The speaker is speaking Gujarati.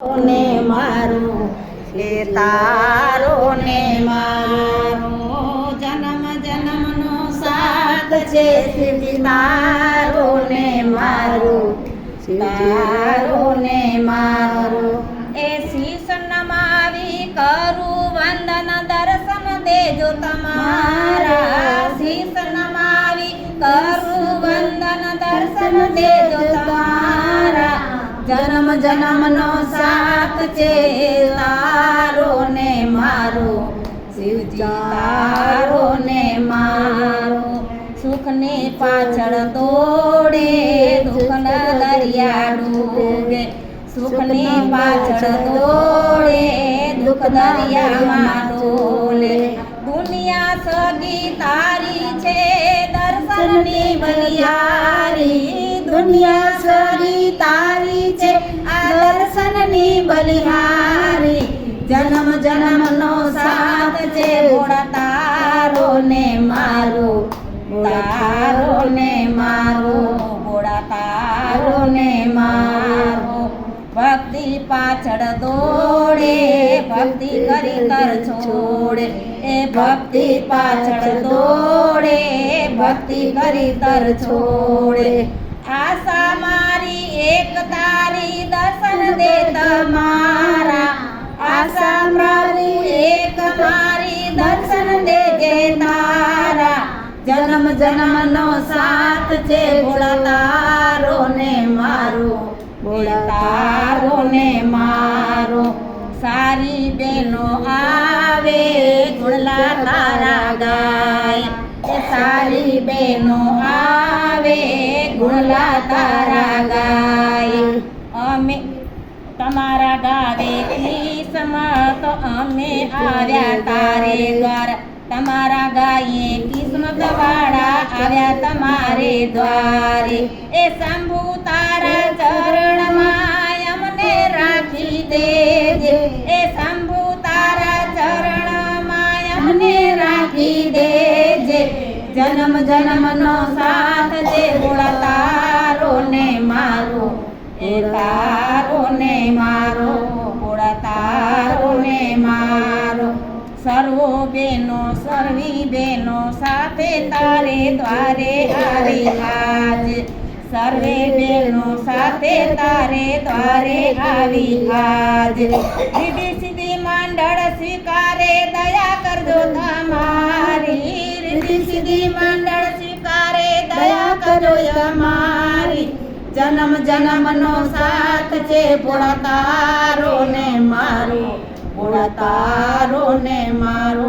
ને મારું એ તારો ને મારો જન્મ જન્મનો સાથ છે શિવજી તારો ને મારું તારો ને મારો એ શીશ નમાવી કરું વંદન દર્શન દેજો તમારા શીશ નમાવી કરું વંદન દર્શન દેજો તમારા જન્મ જન્મનો સાથ છે તારો ને મારો. શિવજી તારો ને મારો. સુખને પાછળ દોડે દુઃખના દરિયા ડૂબે. સુખની પાછળ દોડે દુઃખ દરિયામાં ડોલે. દુનિયા સગી તારી છે, દર્શનની બલિયારી દુનિયા સગી તારી ને મારો તારો ને મારો ગોળા તારો ને મારો. ભક્તિ પાછળ દોડે, ભક્તિ કરી તર છોડે. એ ભક્તિ પાછળ દોડે, ભક્તિ કરી તર છોડે. આશા મારી એક તારી દર્શન જન્મનો સાથ છે ભોળા તારો ને મારો ભોળા તારો ને મારો. સારી બેનો આવે ગુણલા તારા ગાય. સારી બેનો આવે ગુણલા તારા ગાય. અમે તમારા ગાવે કિસ્મત અમે આવ્યા તારે દ્વારા. તમારા તમારે દ્વારે. એ શંભુ તારા ચરણમાં અમને રાખી દેજે. એ શંભુ તારા ચરણમાં અમને રાખી દેજે. જન્મ જન્મનો સાથ દે ભોળા તારો ને મારો. એ તારો ને મારો. સર્વો બેનો, સર્વી બેનો, સાથે તારે દ્વારે આવી આજ સર્વે બેનો, સાથે તારે દ્વારે આવી આજ રીધી સીધી મંડળ સ્વીકારે, દયા કરજો તમારી. રીધી સીધી મંડળ સ્વીકારે, દયા કરો અમારી જન્મ જન્મનો સાથ છે ભોળા તારો ને મારો. ભોળા તારો ને મારો